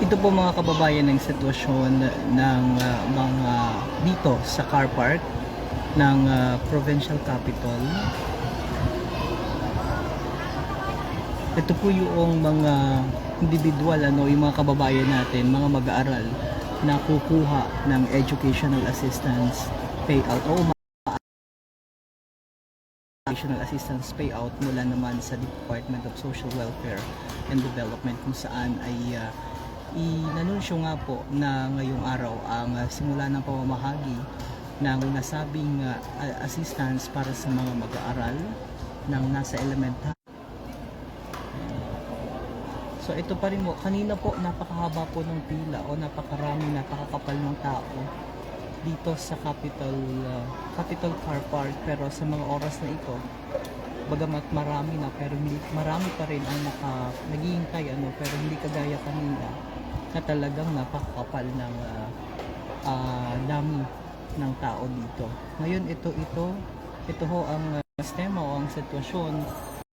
Ito po mga kababayan ng sitwasyon ng ah, mga dito sa car park ng ah, provincial capital. Ito po yung mga individual ano, yung mga kababayan natin, mga mag-aaral na kukuha ng educational assistance payout o educational assistance payout mula naman sa Department of Social Welfare and Development kung saan ay uh, inanunsyo nga po na ngayong araw ang ah, simula ng pamamahagi ng nasabing ah, assistance para sa mga mag-aaral ng nasa elementary. So ito pa rin mo, kanina po napakahaba po ng pila o napakarami, napakakapal ng tao dito sa Capital uh, Capital Car Park pero sa mga oras na ito bagamat marami na pero marami pa rin ang naka, naghihintay ano pero hindi kagaya kanina na talagang napakakapal ng uh, ah, dami ng tao dito. Ngayon ito ito ito ho ang uh, sistema o ang sitwasyon